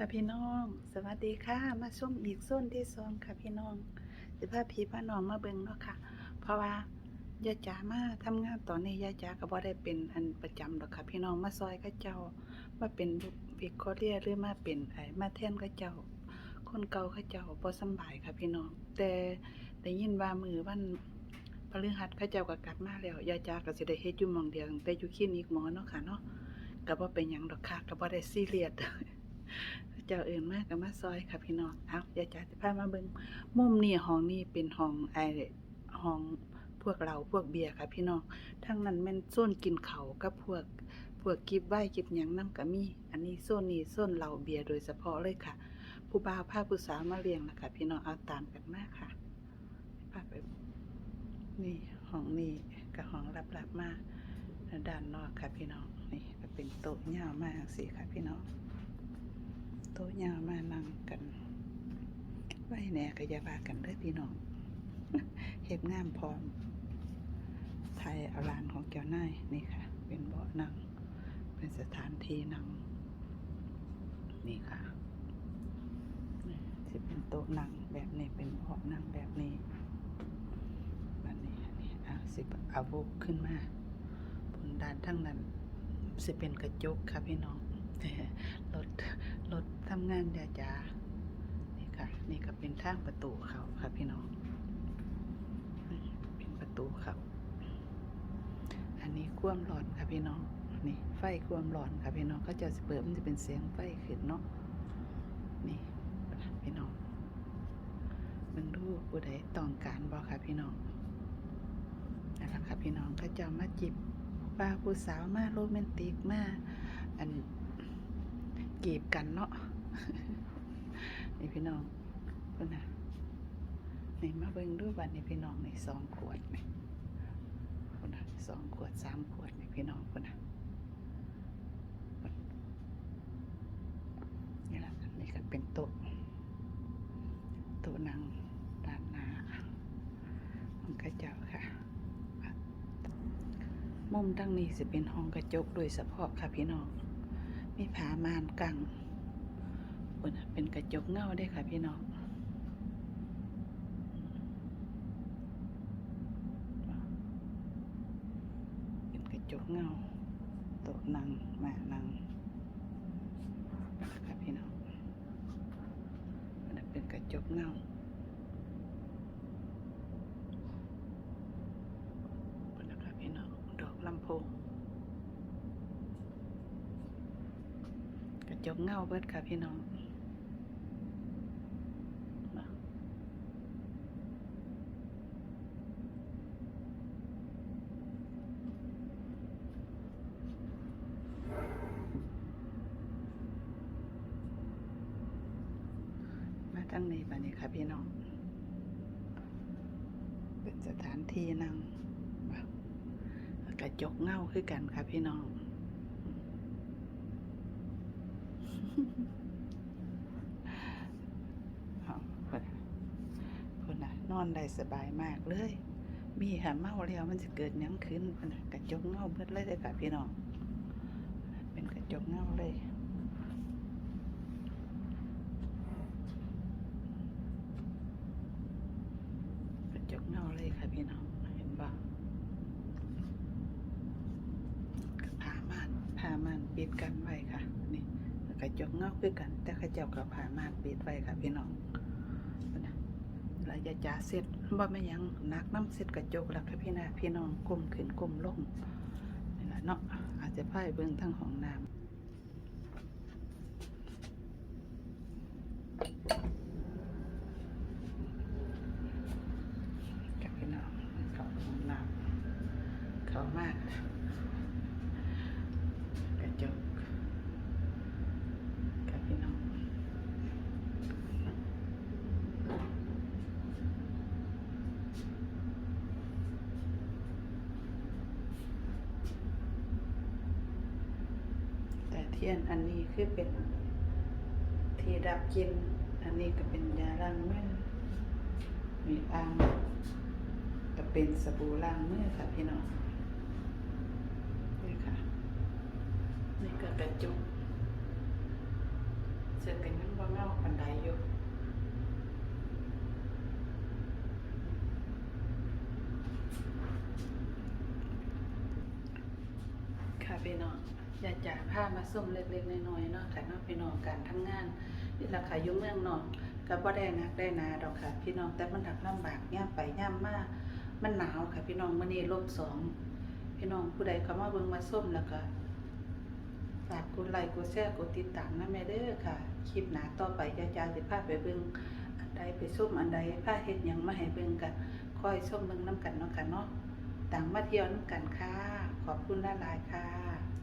ค่ะพี่น้อง สวัสดีค่ะ มาส้มอีกส้นที่สองค่ะพี่น้องสิพาพี่พาน้องมาเบิ่งเนาะค่ะ เพราะว่ายาจ๋ามาทำงานตอนนี้ยาจ๋าก็บ่ได้เป็นอันประจำหรอกค่ะ พี่น้องมาซอยเข้าเจ้า มาเป็นวิกคอเรียหรือมาเป็นไอมาแทนเข้าเจ้า คนเก่าเข้าเจ้าบ่สบายค่ะพี่น้อง แต่ได้ยินว่ามือวันพฤหัสเข้าเจ้าก็กลับมาแล้วยาจ๋าก็สิได้เฮ็ดอยู่หม่องเดียวแต่อยู่คลินิกหมอเนาะค่ะเนาะก็บ่เป็นหยังดอกค่ะก็บ่ได้ซีเรียส เจ้าอื่นมากกับมาซอยค่ะพี่น้องเอาเดี๋ยวจ๋าจะพามาเบิ่งมุมนี่ห้องนี่เป็นห้องไอห้องพวกเราพวกเบียร์ค่ะพี่น้องทั้งนั้นแม่นโซนกินเขากับพวกพวกกิบไว้กิบหยังน้ำกะมี อันนี้โซนนี้โซนเราเบียร์โดยเฉพาะเลยค่ะ ผู้บ่าวพาผู้สาวมาเลี้ยงนะคะ พี่น้องเอาตามกันมากค่ะพาไปนี่ห้องนี้กับห้องรับๆมากด้านนอกค่ะพี่น้องนี่ก็เป็นโต๊ะยาวมากสิค่ะพี่น้อง ต๊ะยาวมานั่งกันไว้แหน่ก็อย่าว่ากันเด้อพี่น้องเฮ็ดงามพร้อมไทยเอาลานของเจ้านายนี่ค่ะ เป็นเบาะนั่ง เป็นสถานที่นั่ง นี่ค่ะนี่ที่เป็นโต๊ะนั่งแบบนี้เป็นเบาะนั่งแบบนี้แบบนี้นนี้อะสิเอาโบกขึ้นมาบนด้านทั้งนั้นสิเป็นกระจกค่ะพี่น้อง รถรถทำงานยาจานี่ค่ะ นี่ก็เป็นทางประตูเขาค่ะพี่น้อง เป็นประตูเขาอันนี้ควมร้อนค่ะพี่น้อง นี่ไฟควมร้อนค่ะพี่น้องก็จะเปิดมันจะเป็นเสียงไฟขึ้นเนาะ นี่พี่น้องเบิ่งดูผู้ใดต้องการบอกค่ะพี่น้องนั่นแหละค่ะพี่น้องก็จะมาจิบป้าผู้สาวมาโรแมนติกมาอัน กีบกันเนาะนี่พี่น้องเพิ่นน่ะนี่มาเบิ่งดูบัดนี่พี่น้องนี่สองขวดนี่เพิ่นน่ะสองขวดสามขวดนี่พี่น้องเพิ่นน่ะนี่ละนี่ก็เป็นโต๊ะโต๊ะนั่งด้านหน้าของกระเจ้าค่ะมุมทางนี้สิเป็นห้องกระจกโดยเฉพาะค่ะพี่น้อง มีผามานกังเพิ่นน่ะเป็นกระจกเงาได้ค่ะพี่น้องเป็นกระจกเงาโต๊ะนั่งมานั่งค่ะพี่น้องมันเป็นกระจกเงาเพิ่นนะคะพี่น้องดอกลำโพง กระ จกเงาเบิดค่ะพี่น้องมาตั้งนี้บัดนี้ค่ะพี่น้อง เป็นสถานที่นั่งกระจกเงาคือกันค่ะพี่น้อง เอาเพิ่นน่ะ นอนได้สบายมากเลย มีหาเมาแล้วมันจะเกิดยังขึ้นเพิ่นน่ะกระจกเงาเบิดเลยเด้อค่ะพี่น้อง เป็นกระจกเงาเลยกระจกเงาเลยค่ะพี่น้อง เห็นบ่ก็ผ้าม่านผ้าม่านปิดกันไว้ ระจกเงาคือกัน แต่ข้าเจ้ากับผ้ามานปิดไว้ค่ะพี่น้องระยะจ่าเสร็จบ่ไม่ยังนักน้ำเสร็จกระจกแล้วค่ะพี่นาพี่น้องก้มขึ้นก้มลงนี่แหละเนาะอาจจะพ่ายเบื้องทั้งห้องน้ำกับพี่น้องเขาห้องน้ำเขามากระจกกับพี่น้องแต่ เทียนอันนี้คือเป็นที่ดับกลิน อันนี้ก็เป็นยาล้างมือ มีอ่างก็เป็นสบู่ล้างมือค่ะพี่น้อง นี่ค่ะ นี่ก็กระจุกสสึกกันมันบ่เงาปานใดอยู่ค่ะพี่น้อง ยากจะพามาส้มเล็กๆน้อยๆเนาะค่ะเนาะพี่น้องการทำงานนี่แหละค่ะยู่เมืองนอกก็บ่ได้นักได้นาดอกค่ะ พี่น้องแต่มันหักลำบากย่ามไปย่ามมามันหนาวค่ะ พี่น้องมื้อนี้ลบสองพี่น้องผู้ใดเขามาเบิ่งมาส้มแล้วก็ฝากกดไลค์กดแชร์กดติดตามนะแม่เด้อค่ะคลิปหนาต่อไปยายๆสิพาไปเบิ่งอันใดไปส้มอันใดพาเฮ็ดยังมาให้เบิ่งก็คอยส้มเบิ่งนํกันเนาะค่ะเนาะต่างมาเที่ยวนํกันค่ะขอบคุณหลายๆค่ะ